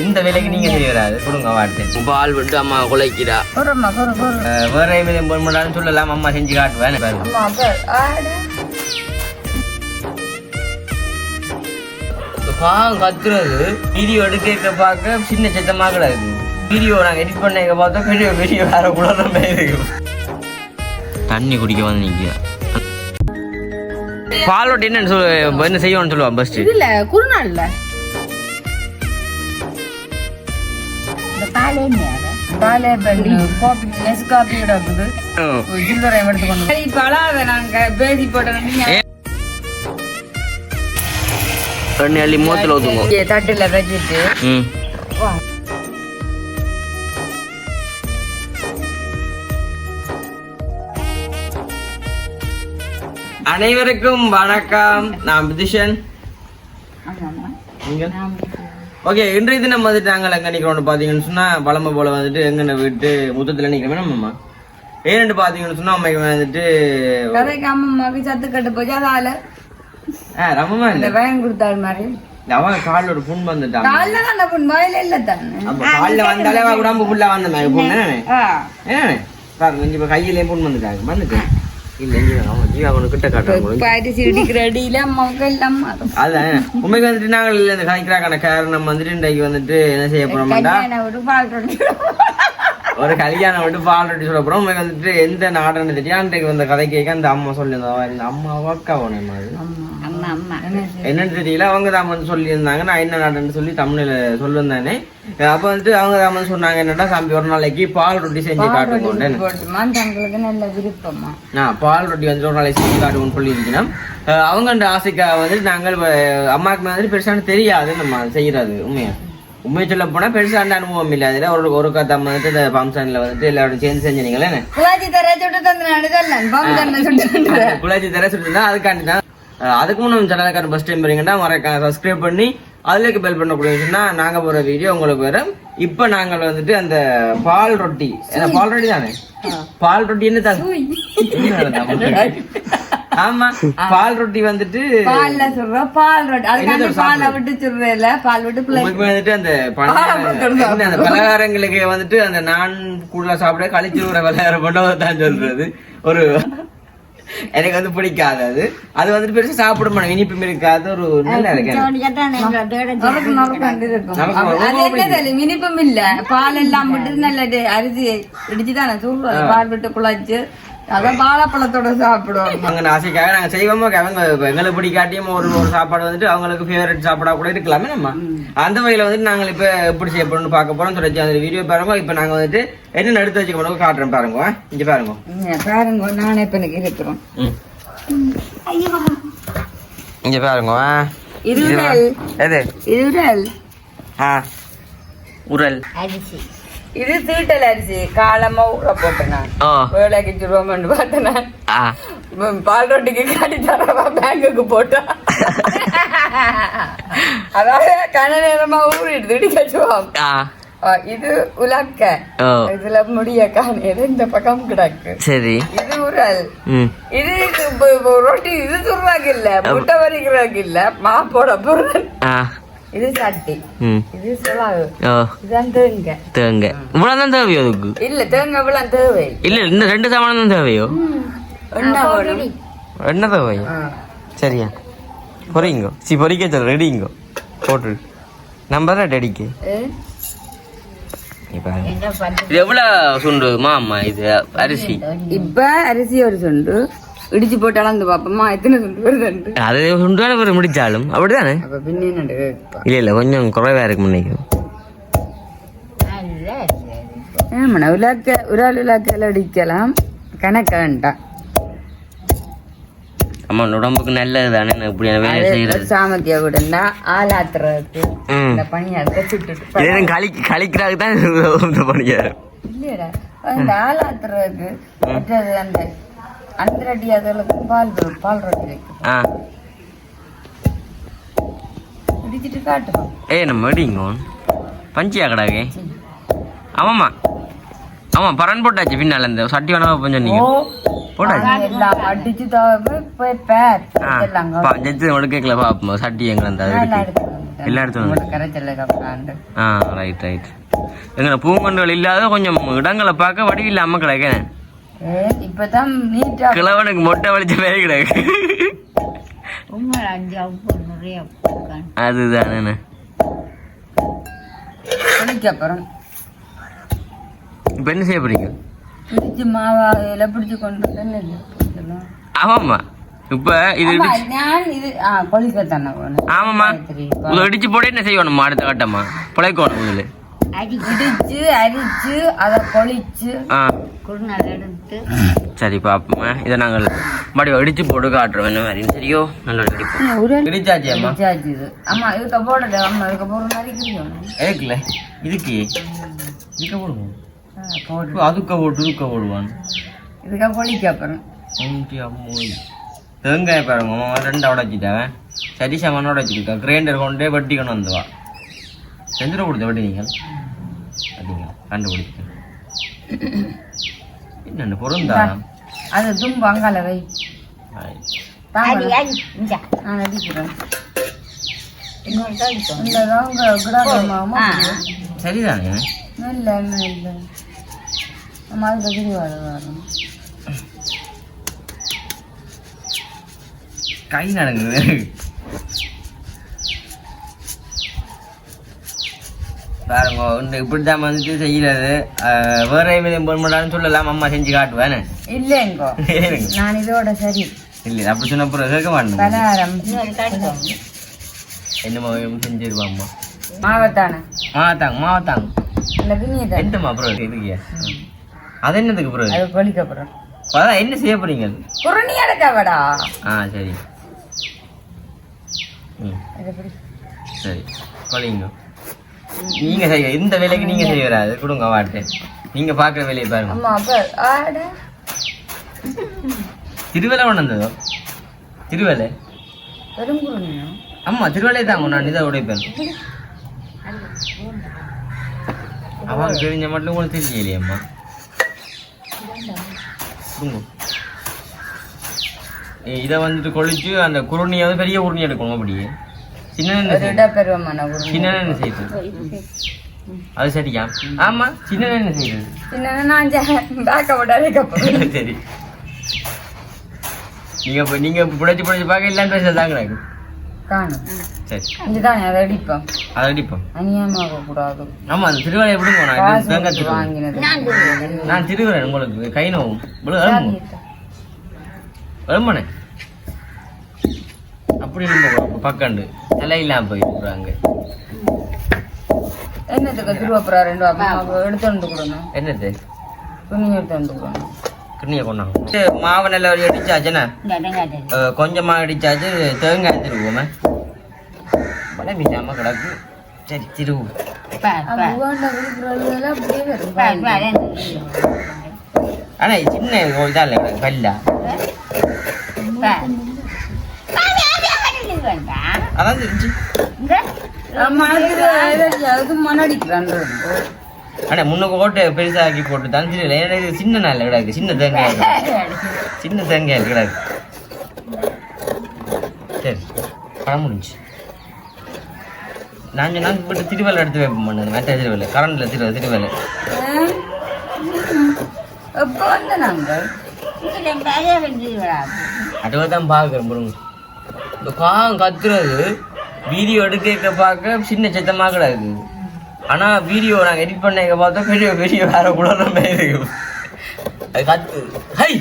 இந்த வேலைக்கு நீங்க செய்ய வராது கொடுங்க வாட்டு பால் விட்டு அம்மா குலைக்கிறா வேற எதுவும் போட மாட்டான்னு சொல்லலாம் அம்மா செஞ்சு காட்டுவேன் பாவம் கத்துறது. வீடியோ எடுக்க பார்க்க சின்ன சத்தமாக கிடக்கு வீடியோ நாங்கள் எடிட் பண்ண பார்த்தா பெரிய பெரிய வேற கூட நம்ம இருக்கு. தண்ணி குடிக்க வந்து நிற்க பால் ரொட்டி என்னன்னு சொல்லு என்ன செய்யணும்னு சொல்லுவான் ஃபர்ஸ்ட் இதுல குறுநாள்ல இந்த பாலே பாலே பண்ணி காபி நெஸ் காபி கிடக்குது சில்லறை எடுத்து கொண்டு சரி பழாத நாங்க பேசி போட்டோம் தண்ணி அள்ளி மூத்தில் ஊற்றுங்க தட்டுல வச்சுட்டு. ம். அனைவருக்கும் வணக்கம். நான் பிதிஷன். ஓகே இன்றைய தினம் வந்துட்டு நாங்கள் எங்க நிக்கிறோம்னு பாத்தீங்கன்னு சொன்னா பழமை போல வந்துட்டு எங்க வீட்டு முத்தத்துல நிக்கிறோம் நம்மம்மா. ஏன்னு பாத்தீங்கன்னு சொன்னா அம்மைக்கு வந்துட்டு அம்மாவுக்கு சத்து கட்டு போச்சு. அதால ஆ, ரமமா இந்த இல்ல பயம் கொடுத்தாள் மாதிரி. அவன் காலில் ஒரு புண் வந்துட்டான். காலைல தான் அந்த பொண்ணு வாயில இல்ல தானே. அப்ப காலில் வந்தாலே உடம்பு ஃபுல்லா வந்த மாதிரி புண்ணு. ஆ. ஏன் பாருங்க இங்க இப்ப கையிலேயும் புண் வந்துட்டாங்க. வந்துட்டு வந்துட்டு நாங்கள் இந்த கலைக்கிறாக்கான காரணம் வந்துட்டு இன்றைக்கு வந்துட்டு என்ன செய்ய போறோம்டா? ஒரு கல்யாணம் விட்டு பால் ரொட்டி சொல்ல போறோம். உண்மைக்கு வந்துட்டு எந்த நாடுன்னு தெரியும் அன்றைக்கு வந்த கதை கேட்க அந்த அம்மா சொல்லியிருந்தா இந்த அம்மா அக்கா உனமா அது அம்மா அம்மா. என்னன்னு தெரியல அவங்க தான் வந்து சொல்லியிருந்தாங்க. நான் என்ன நாடுன்னு சொல்லி தமிழ்ல சொல்லியிருந்தானே. அப்ப வந்துட்டு அவங்க தான் வந்து சொன்னாங்க. என்னடா சாமி ஒரு நாளைக்கு பால் ரொட்டி செஞ்சு தங்களுக்கு நல்ல விருப்பமா? ஆ பால் ரொட்டி வந்து ஒரு நாளைக்கு செஞ்சு காட்டுவோம்னு சொல்லியிருக்கணும். அஹ் அவங்க அந்த ஆசைக்காக வந்துட்டு நாங்கள் அம்மாவுக்கு வந்துட்டு பெருசான தெரியாது. நம்ம செய்யறது உண்மையா? உண்மையை சொல்ல போனா பெருசான அனுபவம் இல்லை. அதுல ஒரு ஒரு கதை வந்துட்டு இந்த ஃபங்க்ஷன்ல வந்துட்டு எல்லாரும் சேர்ந்து செஞ்சீங்களே குலாச்சி தர சுட்டு தந்து நடுதல்ல பாம்பு தண்ணி சுட்டு குலாச்சி தர சொல்லிட்டு அதுக்காண்டி தான். அதுக்கு முன்னாடி சேனலுக்கான ஃபர்ஸ்ட் டைம் வரீங்கன்னா மறக்காம சப்ஸ்கிரைப் பண்ணி அதுலேக்கு பெல் பண்ண கொடுத்தீங்கன்னா நாங்க போற வீடியோ உங்களுக்கு வரும். இப்போ நாங்கள் வந்துட்டு அந்த பால் ரொட்டி. பால் ரொட்டி தானே? பால் ரொட்டி என்ன தான் ஆமா பால் ரொட்டி வந்துட்டு பால்ல சொல்ற பால் ரொட்டி. அதுக்காண்டி பாலை விட்டு சுடுறேல பால் விட்டு வந்துட்டு அந்த அந்த பலகாரங்களுக்கு வந்துட்டு அந்த நான் கூட சாப்பிட கழிச்சு விடுற பலகாரம் மட்டும் தான் சொல்றது. ஒரு எனக்கு வந்து பிடிக்காது அது. அது வந்துட்டு பெருசா சாப்பிட மாட்டேன். இனிப்பும் இருக்காது. ஒரு நல்லா இருக்கு. இனிப்பும் இல்ல. பால் எல்லாம் விட்டு நல்ல அரிசி இடிச்சு தானே சொல்றது பால் விட்டு குழச்சு அதான் வாழைப்பழத்தோட சாப்பிடுவோம் அவங்க ஆசைக்காக நாங்க செய்வோமோ. அவங்க எங்களை பிடிக்காட்டியும் ஒரு ஒரு சாப்பாடு வந்துட்டு அவங்களுக்கு ஃபேவரட் சாப்பாடா கூட இருக்கலாமே நம்ம. அந்த வகையில வந்துட்டு நாங்கள் இப்ப எப்படி செய்ய போறோம்னு பார்க்க போறோம். தொடர்ச்சி அந்த வீடியோ பாருங்க. இப்ப நாங்க வந்துட்டு என்ன எடுத்து வச்சுக்க போறோம் காட்டுறேன் பாருங்க. இங்க பாருங்க. பாருங்க நானே இப்ப எனக்கு இருக்கிறோம். இங்க பாருங்க. இது உரல் எது? இது உரல் ஆ உரல். அரிசி. இது தீட்டல் அரிசி காலமா ஊற போட்டேன் நான் வேலைக்கு சுருவம்னு பார்த்தேன் பால் ரொட்டிக்கு காட்டி தரவா பேங்குக்கு போட்டா அதாவது கன நேரமா ஊறிடுது இடிக்கச்சுவோம் இது உலக்க இதுல முடிய காணியது இந்த பக்கம் கிடக்கு சரி இது உரல் இது ரொட்டி இது சுடுறாங்க இல்ல முட்டை வரிக்கிறாங்க இல்ல மாப்போட பொருள் இது சட்டி. இது சுழாவு ஓ இதுதான் தேங்க தேங்க இவ்வளவு தான் தேவையோ அதுக்கு இல்ல தேங்க இவ்வளவு தேவை இல்ல இந்த ரெண்டு சாமான் தான் தேவையோ என்ன வேணும் என்ன தேவையோ. சரியா பொறிங்கோ சி பொறிக்க சொல்ல ரெடிங்கோ போட்டு நம்பர் டெடிக்கு ஏ? என்ன பண்றது இது எவ்வளவு சுண்டுமா அம்மா இது அரிசி இப்ப அரிசி ஒரு சுண்டு இடிச்சு போட்டு அளந்து பாப்போமா எத்தனை சுண்டு வருதுண்டு அது சுண்டான ஒரு முடிச்சாலும் அப்படிதானே அப்ப பின்ன இல்ல இல்ல கொஞ்சம் குறைவா இருக்கு அது. ஏமண்ணா உலாக்க உரால் உலாக்கல அடிக்கலாம் கணக்க வேண்டாம் அம்மா உடம்புக்கு நல்லது தானே இப்படியான வேலை செய்யறது சாமத்தியா விடுந்தா ஆளாத்துறதுக்கு இந்த பணியாரத்தை சுட்டுட்டு களி கழிக்கிறாங்க தான் இந்த பண்ணிக்காரு இல்லையடா அந்த ஆளாத்துறதுக்கு மற்றது அந்த ரொட்டி அதுகளுக்கு பால் ro- பால் ரொட்டி வைக்கும் ஆ. இடிச்சிட்டு காட்டுவோம். ஏ நம்ம அடிங்க பஞ்சியா கடாக்கு ஆமாம்மா. ஆமாம் பரன் போட்டாச்சு பின்னால் இந்த சட்டி வேணா கொஞ்சம் சொன்னீங்க. சட்டி எங்க எல்லா இடத்துல ஆ ரைட் ரைட் எங்க பூங்கொண்டுகள் இல்லாத கொஞ்சம் இடங்களை பார்க்க வடிவு இல்லாம கிடக்கு ஏ இப்பதான் நீட்டா கிழவனுக்கு மொட்டை வலிச்ச மாதிரி கிடக்கு. அஞ்சு நிறைய அதுதான் குளிக்க அப்புறம். இப்போ என்ன செய்ய போறீங்க? இடிச்சு மாவா இதில் பிடிச்சு கொண்டு வந்து ஆமாம்மா. இப்ப இது ஆமாம்மா. இடிச்சு போட என்ன செய்யணும்மா அடுத்த கட்டம்மா? பிழைக்கணும் முதல்ல இடிச்சு அரிச்சு அதை கொளிச்சு ஆ. குறுநாள் எடுத்து சரி பாப்போம்மா இதை நாங்கள் மறுபடியும் இடிச்சு போட்டு காட்டுறோம். என்ன மாதிரி? சரியோ? நல்ல இடிப்போம் ஒரு இடிச்சாச்சு அம்மா. இடிச்சாச்சு இது. ஆமா இதுக்கு போடல. அம்மா இதுக்கு போடுற மாதிரி ஏக்கல இதுக்கு? இதுக்க போடுவோம் போடு. அதுக்க போட்டு இதுக்க போடுவான். இதுக்கு கொளிக்க அப்புறம். தேங்காய் பாருங்க ரெண்டா உடைச்சிட்டவன் சரி சமன உடைச்சிருக்கான் கிரைண்டர் கொண்டே வெட்டிக்கணும் வந்துவா செஞ்சிட கொடுத்த வெட்டி நீங்கள் அப்படிங்க கண்டுபிடிச்சு என்னென்ன பொருந்தா? அது தும்பு அங்கால வை. நான் அடிக்கிறேன் சரிதானே? இல்லை இல்லை நம்ம கிரிவாடு வரும் கை நடங்குது. பாருங்க இந்த இப்படித்தான் வந்துட்டு செய்யறது. வேற எதுவும் பொருமாட்டான்னு சொல்லலாம் அம்மா செஞ்சு காட்டுவேன் இல்லைங்கோ. நான் இதோட சரி. இல்லை அப்படி சொன்ன அப்புறம் கேட்க மாட்டேன் பலகாரம். என்னம்மா செஞ்சிருவா அம்மா? மாவத்தானே? இந்த கிண்ணியதான் எந்தம்மா அப்புறம் இதுக்கு? அது என்னதுக்கு அப்புறம் அது கொளிக்க அப்புறம். அதான் என்ன செய்ய போறீங்க? குருணி எடுக்கவடா ஆ சரி. ம். சரி. கொலைங்க. நீங்க செய்ய இந்த வேலைக்கு நீங்க செய்ய வராது. கொடுங்க வாட்டு. நீங்க பாக்குற வேலையை பாருங்க. அம்மா அப்ப ஆட. திருவேலை ஆமா திருவேலை தாங்க நான் இதை உடைப்பேன் அவங்க தெரிஞ்ச மட்டும் கூட தெரியலையம்மா இதை வந்துட்டு கொளிச்சு அந்த குருணியை வந்து பெரிய குருணி எடுக்கணும் அப்படியே. சின்ன குருணி சின்ன என்ன செய்யுது அது சரியா? ஆமா சின்ன என்ன செய்யுது சின்ன நான் பேக்க விடாதே சரி. நீங்க புடைச்சு புடைச்சு பார்க்க இல்லான்னு பேச தாங்க காணும். சரி. இதுதான் அதை அடிப்போம் அதை அடிப்போம். அநியமாக கூடாது. ஆமா அந்த திருவிழா எப்படி போனா? காசு தேங்காய் கொடுத்து திருவிழா வாங்கினது. நான் திருவுறேன் உங்களுக்கு கை நோவும். எலும்பு எலும்புனே அப்படி பக்கண்டு. தலை இல்லாம போயிருக்குறாங்க என்னத்துக்கு திருவப்புறா ரெண்டு அப்பா எடுத்து வந்து கொடுக்கணும் என்னது? துணி எடுத்து வந்து கொடுக்கணும் கிண்ணிய கொண்டாங்க மாவு நல்ல ஒரு அடிச்சாச்சுண்ணே இந்த வெங்காயத்தை அஹ் கொஞ்சமா அடிச்சாச்சு. தேங்காய் திருவோமே பழமிச்சாம கிடக்கு. சரி திருவு. பார் அது பார் உகாண்ட விழுப்புரம் அப்படியே வரும் பார் பார் ஆனா இது சின்ன இதா இல்லை கிடக்கு கல்லா பார் வேண்டாம் அதான் தெரிஞ்சு ஆனா முன்னுக்கு ஓட்டு பெருசாக்கி போட்டு தெரியல ஏன்னா இது சின்ன நாள் கிடக்கு. சின்ன தேங்காய். சின்ன தேங்காய் கிடக்கு. சரி பணம் முடிஞ்சு. நான் சொன்னா இப்படி திருவேலை எடுத்து வைப்போம் பண்ணது மற்ற திருவேலை. கரண்ட்ல திரு திருவேலை. எப்போ வந்த நாங்கள் அதுவே தான் இந்த காகம் கத்துறது. வீடியோ எடுக்க பார்க்க சின்ன சத்தமாக கிடக்கு ஆனா வீடியோ நாங்கள் எடிட் பண்ண பார்த்தா பெரிய பெரிய வேற கூட இருக்கு. அது கத்து. ஹை!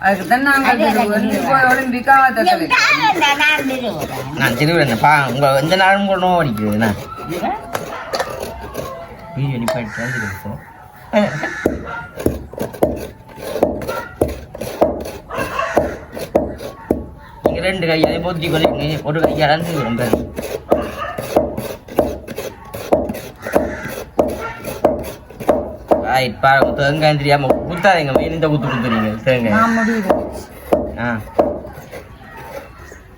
அதுக்கு தான் நான் திருவிழா உங்க எந்த நாளும் கூட நோவு அடிக்குதுண்ணா வீடியோ நிப்பாட்டி வந்துருக்கோம் நீங்க ரெண்டு கையாலே பொத்தி கொள்ளுங்க ஒரு கையால ரொம்ப. ரைட் பாருங்க தேங்காய் தெரியாம குத்தாதீங்க மீன் இந்த குத்து குத்துறீங்க தேங்காய். ஆ.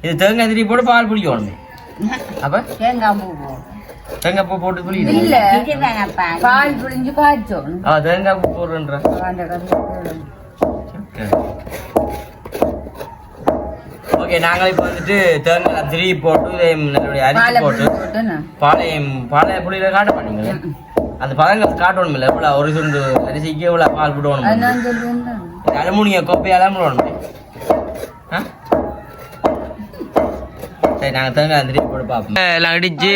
இது தேங்காய் திரி போட்டு பால் புளிக்கணும். அப்ப? தேங்காய் பூ தேங்காய் பூ போட்டு புளியுது இல்ல. பால் புளிஞ்சு காய்ச்சோம் ஆ தேங்காய் பூ போடுறேன்ற. அந்த கதை ஓகே நாங்கள் இப்போ வந்துட்டு தேங்காய் திரி போட்டு அரிசி போட்டு பாளையம் பாளைய புளியில காட்ட பண்ணீங்க அந்த பதங்கள் காட்டணும் இல்லை எவ்வளோ ஒரு சுண்டு அரிசிக்கு எவ்வளோ பால் போடணும் அலுமினிய கோப்பையால போடணும்? சரி நாங்கள் தேங்காய் திரி போட்டு பார்ப்போம். எல்லாம் அடிச்சு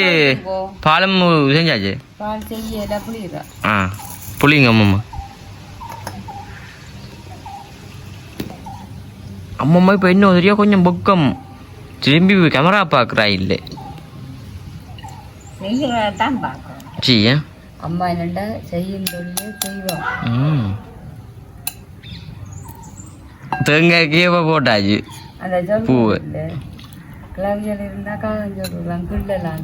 பாலம் செஞ்சாச்சு? பால் செய்யல புளியுதா ஆ புளிங்க அம்மம்மா அம்மம்மா இப்போ இன்னும் சரியா கொஞ்சம் பக்கம். திரும்பி கேமரா பார்க்குறா இல்லை. சி அம்மா என்னண்டா செய்யும் தொழிலே செய்வோம் தேங்காய் கீழே போட்டாச்சு. பூவு. கிளவியல் இருந்தா காலம் சொல்லலாம் கிள்ளலாம்.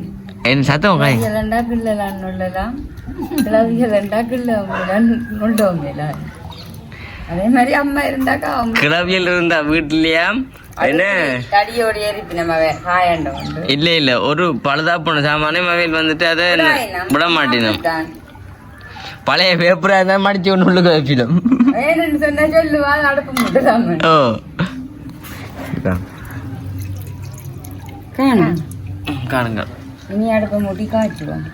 என் சத்தம் கிள்ளலாம் நொல்லலாம் கிளவியலண்டா கிள்ள நொல்லோங்கலாம் அதே மாதிரி அம்மா இருந்தாக்கா கிளவியல் இருந்தா வீட்லயா? என்ன? தடியோட எரிப்பு நம்ம காயாண்ட உண்டு இல்ல இல்ல ஒரு பழுதா போன சாமானே மொபைல் வந்துட்டு அதை விட மாட்டேனும். பழைய பேப்பரா தான் மடிச்சு ஒன்று உள்ளுக்கு வைப்பிடும். வேணும்னு சொன்னா சொல்லுவா அடுப்பு மட்டும் ஓ. காணுங்க. இனி அடுப்பை மூட்டி காய்ச்சுவோம்.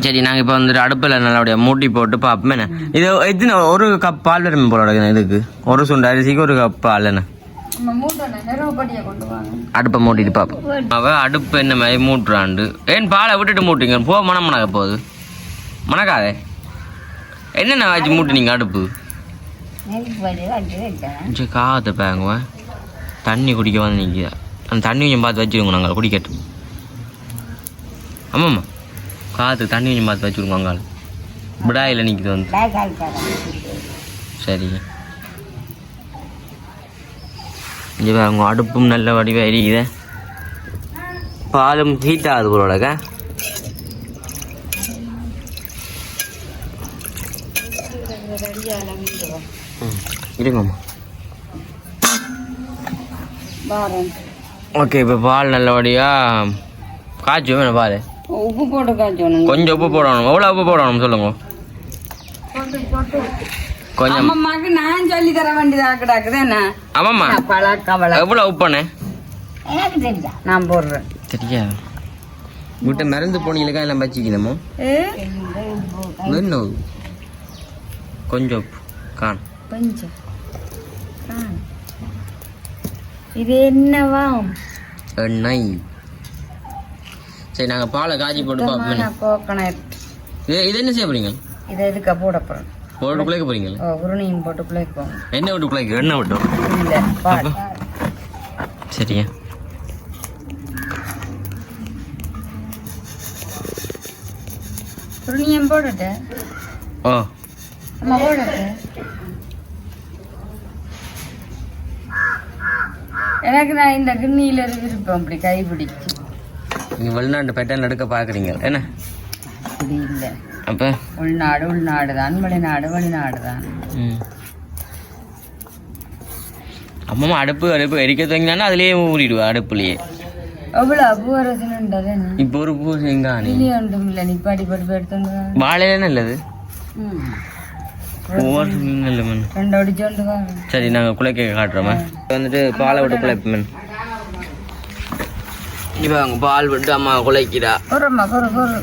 சரி நாங்க இப்போ வந்துட்டு அடுப்பில் நல்லபடியா மூட்டி போட்டு பார்ப்போம் என்ன? இது எத்தனை ஒரு கப் பால் வரும் போல இதுக்கு ஒரு சுண்டு அரிசிக்கு ஒரு கப் பால் என்ன? அடுப்பை மூட்டிட்டு பார்ப்போம் அவ அடுப்பு என்ன மாதிரி மூட்டுறாண்டு. ஏன் பாலை விட்டுட்டு மூட்டிங்க போ மனம் மணக்க போகுது. மணக்காதே. என்னென்ன வச்சு மூட்டுனீங்க அடுப்பு? சரி காற்று பேங்குவ. தண்ணி குடிக்க வந்து நிற்கிது அந்த தண்ணி கொஞ்சம் பார்த்து வச்சுருங்க நாங்கள் குடிக்கட்டும். ஆமாம்மா. காற்று தண்ணி கொஞ்சம் பார்த்து வச்சுருங்க அங்கால விடாயில் நிற்கிது வந்து. பேக்கால் தரேன் சரி. இங்கே அவங்க அடுப்பும் நல்ல வடிவாக எரியுதே. பாலும் ஹீட் ஆகுது ம் இருங்கம்மா. ஓகே இப்போ பால் நல்லபடியாக காய்ச்சி வேணும் பால் உப்பு போட்டு காய்ச்சணும் கொஞ்சம் உப்பு போடணும். எவ்வளோ உப்பு போடணும் சொல்லுங்க. கொஞ்சம். அம்மாக்கு நான் சொல்லி தர வேண்டியதா கிடாக்குது என்ன? ஆமாம்மா. பழக்கவளை எவ்வளோ உப்புண்ணே எனக்கு தெரிஞ்சா நான் போடுறேன். சரியா வீட்டை மறந்து போனீங்களுக்கா எல்லாம் வச்சுக்கணுமோ என்ன கொஞ்சம் உப்பு. காணும் கொஞ்சம். இது என்னவா? எண்ணெய் சரி நாங்கள் பாலை காய்ச்சி போட்டு பார்ப்போம். கோகனட் இது இது என்ன செய்ய போறீங்க? இதை எதுக்க போட போறேன் போட்டு குழைக்க போறீங்களா? ஓ உருணையும் போட்டு குழைப்போம் எண்ணெய் விட்டு குழைக்க எண்ணெய் இல்ல பால். சரியா. உருணையும் போட்டுட்டு ஓ அம்மா போடட்டு எனக்கு நான் இந்த கிண்ணியில விருப்பம் அப்படி கை பிடிச்சு. நீங்கள் வெளிநாட்டு பேட்டர்ன் எடுக்க பார்க்குறீங்க? என்ன? அப்படி இல்லை அப்போ? உள்நாடு உள்நாடு தான் வெளிநாடு வெளிநாடு தான் அம்மா அடுப்பு அடுப்பு எரிக்க துவங்கினாலும் அதுலேயே ஊறிடுவா அடுப்புலேயே. எவ்வளோ பூவரசனுன்றது என்ன? இப்போ ஒரு பூ செங்கானே கிளி ஒன்றும் இல்லை. நிப்பாடி படுப்பு எடுத்துட்டு வா. வாழையில நல்லது? ரெண்டு சரி நாங்கள் குழைக்க காட்டுறோமே? வந்துட்டு பாலை விட்டு இப்போ அவங்க பால் விட்டு அம்மா குழைக்கிறா பொறுமா பொறு பொறு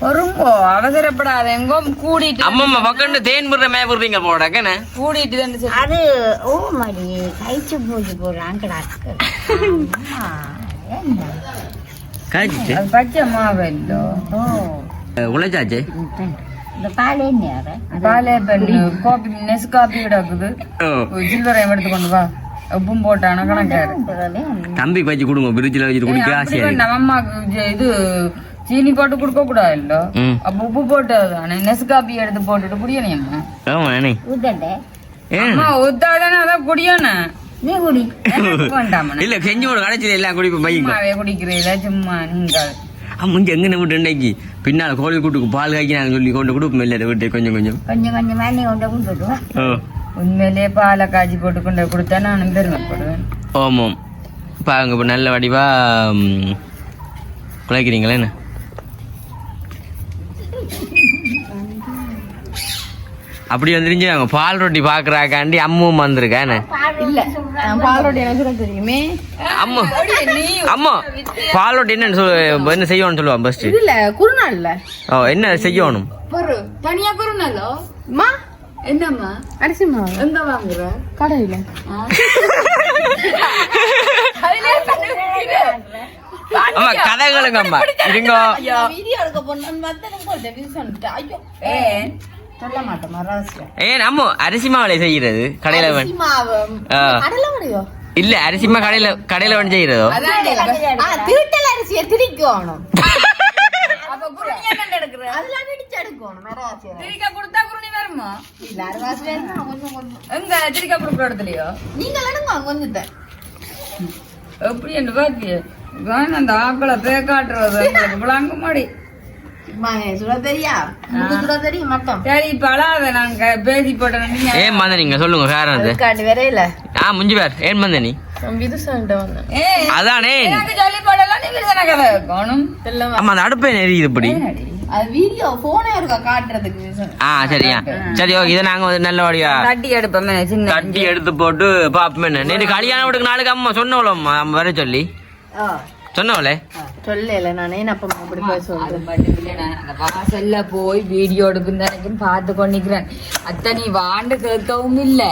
பொறுங்கோ அவசரப்படாத எங்கோ கூடிட்டு அம்மம்மா பக்கண்டு தேன் விடுற மே விடுறீங்க போடாக்கண்ணே கூடிட்டு தான் சரி அது ஓ மடி கழிச்சு பூஜை என்ன? காய்ச்சிச்சு அது பச்சை மாவு இல்லோ ஓ. உழைச்சாச்சு? இந்த பால் என்ன பாலே பண்ணு காபி நெஸ் காபி கிடக்குது. சில்வரையும் எடுத்து கொண்டு வா. உப்பும் போட்டான கணக்காரு தம்பி வச்சு கொடுங்க பிரிட்ஜில் வச்சுட்டு குடிக்க ஆசையா நம்ம அம்மாக்கு இது- சீனி போட்டு கொடுக்க கூடாது இல்ல ம். அப்ப உப்பு போட்டு தானே நெஸ் காபி எடுத்து போட்டுட்டு குடியணும் ஆமா அண்ணே அம்மா ஒத்தாடனா அதான் குடியணும் நீ குடி. வேண்டாமண்ணே இல்ல செஞ்சு ஒரு கடைச்சியில் எல்லாம் குடிப்போம் பைக்கு சும்மாவே குடிக்கிறீங்களா சும்மா நீங்கள் முந்தி எங்கே விட்டு இன்னைக்கு? பின்னால் கோழி கூட்டுக்கு பால் காய்ச்சி நாங்கள் சொல்லி கொண்டு கொடுப்போம் இல்லை விட்டு கொஞ்சம் கொஞ்சம். கொஞ்சம் கொஞ்சம் மேலே கொண்டு கொடுத்துட்டு ஓ. உண்மையிலே பாலை காய்ச்சி போட்டு கொண்டு கொடுத்தா நானும் பெருமைப்படுவேன் ஆமாம். பாருங்க இப்போ நல்ல வடிவா ம், குழைக்கிறீங்களே என்ன? அப்படி வந்துருந்துச்சு பால் ரொட்டி பார்க்குறாக்காண்டி அம்மும் வந்திருக்கா என்ன? இல்ல. எனக்கு சுட தெரியுமே. அம்மா. அம்மா. பால் ரொட்டி என்னன்னு சொல்லு என்ன செய்யணும்னு சொல்லுவான் ஃபர்ஸ்ட் இல்ல குருநாள்ல ஓ என்ன செய்யணும்? தனியா குருநாளோ மா. என்னம்மா? அரிசி மாவு. எங்க வாங்குற கடையில. அம்மா கதைகளுங்க அம்மா. இருங்கோ. வீடியோ எடுக்க டெபிஸ் வந்துட்டு. ஐயோ. ஏன் சொல்ல மாட்டோமா ரகசியம். ஏன் அம்மா அரிசி மாவுல செய்யறது கடையில அரிசி மாவு ஆ. கடலை முடியும் இல்ல அரிசி மா கடையில கடையில வந்து செய்யறதோ? திருட்டல் அரிசியை திரிக்கணும் எப்படி என்று பாத்திய? அந்த ஆக்களை பே காட்டுறது விளங்க மாடி. ஏன் மந்த நீங்க சொல்லுங்க அது காட்டி வரையில ஆ முஞ்சி ஏன் மந்த நீ. அதானே ஆமா அந்த அடுப்பே நெறியுது இப்படி? அது வீடியோ போனே இருக்கா காட்டுறதுக்கு ஆ சரியா சரி ஓகே இதை நாங்க வந்து நல்ல வழியா தட்டி எடுப்போமே சின்ன தட்டி எடுத்து போட்டு பாப்போம் நேற்று கல்யாணம் வீட்டுக்கு நாளைக்கு அம்மா சொன்னவளம்மா அம்மா வர சொல்லி. சொன்னவளே. சொல்லல நானே அப்ப அப்படி போய் சொல்றேன் வாசல்ல போய் வீடியோ எடுக்கும் பார்த்து கொண்டிருக்கிறேன். அத்தனை வாண்டு கேட்கவும் இல்ல.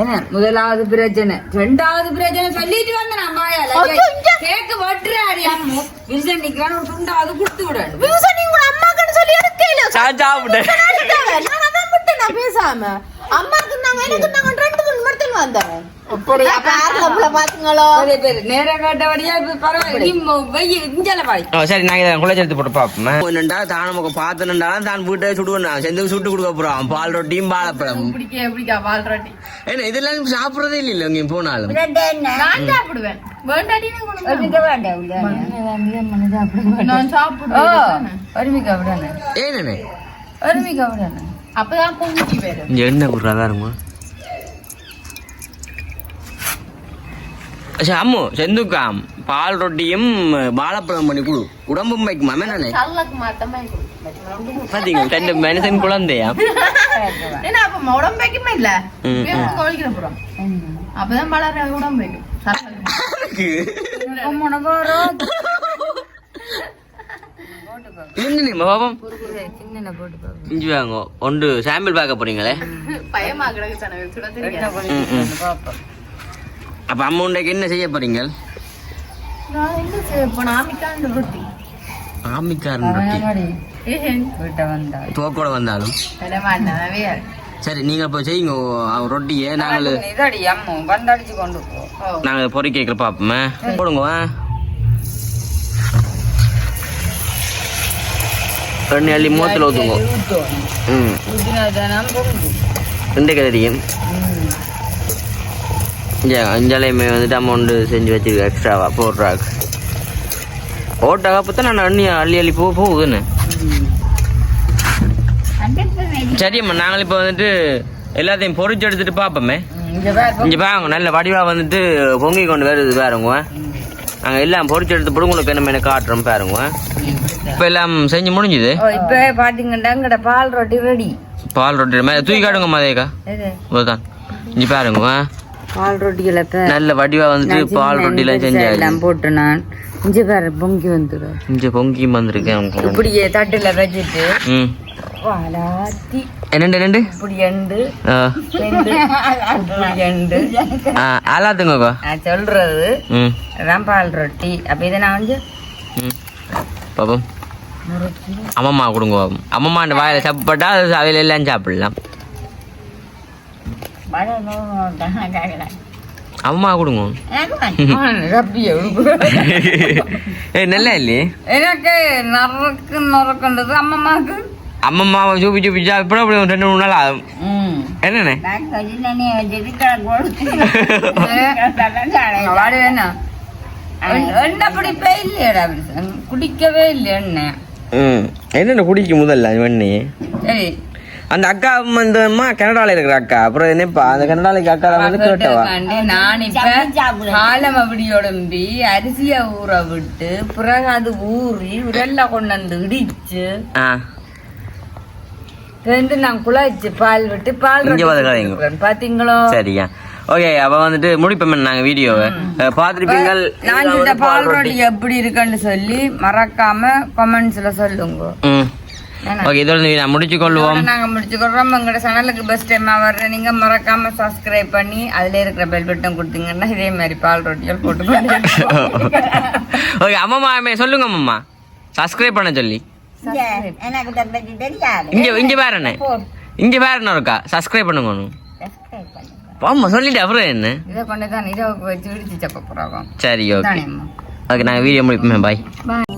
என்ன முதலாவது பிரச்சனை. ரெண்டாவது பிரச்சனை சொல்லிட்டு வந்த நான் வாயால கேக்கு வெட்டுறாரு அம்மு. வில்சன் நிக்கிறான் ஒரு துண்டாவது கொடுத்து விடணும். நீ உங்க அம்மாக்குன்னு சொல்லி எடுக்கல. நான் சாப்பிட்டேன். நான் அதான் விட்டேன் நான் பேசாம. அம்மாக்கு நாங்க எனக்கு நாங்க ரெண்டு மூணு மரத்தில் வந்தேன் அப்படி அப்ப யாருல பாத்துங்களோ நிறைய பேர் நேரம் காட்டபடியா இப்ப பரவாயில்ல. நீ மொ- வெயில் இஞ்சல பாய் ஓ சரி நாங்க போட்டு என்னண்டா தான் நமக்கு பார்த்துனுண்டாலும் தான் வீட்டை சுடுவேன் நான் செந்து சுட்டு கொடுக்க போறோம் பால் ரொட்டியும் வாழைப்பழம் பிடிக்க பிடிக்கா பால் ரொட்டி? ஏன்னா இதெல்லாம் சாப்பிடுறதே இல்லை இங்க போனாலும். நான் சாப்பிடுவேன். சாப்பிடுவேன் அப்பதான் பொங்கி வரும். இங்க என்ன குடுறாதா இருமா சரி அம்மு செந்துக்காம் பால் ரொட்டியும் வாழைப்பழம் பண்ணி கொடு. உடம்பும் வைக்குமா பாத்தீங்க மனுஷன் குழந்தையா? அப்ப உடம்பு வைக்குமா இல்ல? ம், ம். கவனிக்கிற போறோம். அப்பதான் வளர உடம்பு வைக்கும். பாப்போம். இஞ்சி வாங்க. ஒன்று சாம்பிள் பார்க்க போறீங்களே. அப்ப அம்மா உண்டைக்கு என்ன செய்ய போறீங்க? ஆமிக்காரன் ரொட்டி. தோக்கோட வந்தாலும். சரி நீங்க இப்போ செய்யுங்க. ரொட்டியை நாங்கள் இதடி அம்மு வந்தடிச்சு கொண்டு போ. நாங்கள் பொறிக்க பார்ப்போமே போடுங்க எண்ணெய் அள்ளி மூத்தில் ஊற்றுங்க ம். தெரியும் இங்கே அஞ்சாலையுமே வந்துட்டு அமௌண்ட்டு செஞ்சு வச்சிருக்க எக்ஸ்ட்ராவா போடுறாக்கு ஓட்டாக பார்த்தா நான் அண்ணி அள்ளி அள்ளி போ போகுதுன்னு. சரியம்மா நாங்கள் இப்போ வந்துட்டு எல்லாத்தையும் பொறிச்சு எடுத்துட்டு பார்ப்போமே இங்க பாரு இங்கே பாருங்க நல்ல வடிவாக வந்துட்டு பொங்கி கொண்டு வருது பாருங்க. நாங்கள் எல்லாம் பொறிச்சு எடுத்து போட்டு உங்களுக்கு என்ன காட்டுறோம் பாருங்க. இப்போ எல்லாம் செஞ்சு முடிஞ்சுது? இப்ப பாத்தீங்கன்னா எங்கட பால் ரொட்டி ரெடி பால் ரொட்டி மேலே தூக்கி காட்டுங்க மதேக்கா இதுதான் இங்கே பாருங்க பால் இப்ப நல்ல வடிவா வந்துட்டு பால் ரொட்டிலாம் செஞ்சாச்சு. எல்லாம் போட்டு நான் இங்க பாரு பொங்கி வந்துடும் இங்கே பொங்கி வந்திருக்கேன் இப்படியே தட்டுல வச்சுட்டு ம். வாலாத்தி என்னண்டு என்னண்டு? இப்படி எண்டு ஆ. ரெண்டு. இப்படி எண்டு ஆ ஆலாத்துங்கக்கா நான் சொல்றது. ம். அதான் பால் ரொட்டி. அப்ப இதை நான் வந்து பாப்போம் அம்மம்மா கொடுங்க பாப்போம் அம்மம்மாண்ட வாயில சாப்பிட்டா அது அவையில எல்லாம் சாப்பிடலாம். அம்மா கொடுங்க. ஏய் நல்லா இல்லையே? எனக்கு நறுக்கு நறுக்குன்றது அம்மம்மாக்கு. அம்மம்மாவை சூப்பி சூப்பி சாப்பிட அப்படி ரெண்டு மூணு நாள்? ஆகும் என்னண்ணே? குடிக்கவே இல்லை என்னென்ன குடிக்க முதல்ல வெண்ணி சரி. அந்த அக்கா வந்து அம்மா கனடால இருக்கிற அக்கா அப்புறம் என்னப்பா அந்த கனடால இருக்க அக்கா வந்து கேட்டவா? கேட்டவாண்டி நான் இப்ப காலம் அப்படியோடம்பி அரிசிய ஊற விட்டு பிறகு அது ஊறி உரல்ல கொண்டு வந்து இடிச்சு ஆ. ரெண்டு நான் குழாய்ச்சு பால் விட்டு பால் இங்க. சுட்டுக்கிறேன். பாத்தீங்களோ? சரியா ஓகே அப்ப வந்துட்டு முடிப்போம் நாங்க வீடியோவை பார்த்துருப்பீங்கள் நான் கிட்ட பால் ரொட்டி. எப்படி இருக்குன்னு சொல்லி மறக்காம கமெண்ட்ஸ்ல சொல்லுங்க. ஓகே இதோட நான் முடிச்சு கொள்வோம். நாங்க முடிச்சுக்கிறோம் எங்களோட சேனலுக்கு பெஸ்ட் டைமா வர்ற நீங்க மறக்காம சப்ஸ்கிரைப் பண்ணி அதுல இருக்கிற பெல் பட்டன் கொடுத்தீங்கன்னா இதே மாதிரி பால் ரொட்டிகள் போட்டு ஓகே அம்மா சொல்லுங்க அம்மா சப்ஸ்கிரைப் பண்ண சொல்லி. இங்க இங்க என்ன இங்க என்ன இருக்கா சப்ஸ்கிரைப் பண்ணுங்க. ஆமா சொல்லிட்டு அப்புறம் என்ன? இதை கொண்டு தான் இரவுக்கு வச்சு இடிச்சு சப்ப போறாங்க. சரி ஓகே நாங்கள் வீடியோ முடிப்போமே பாய் பாய்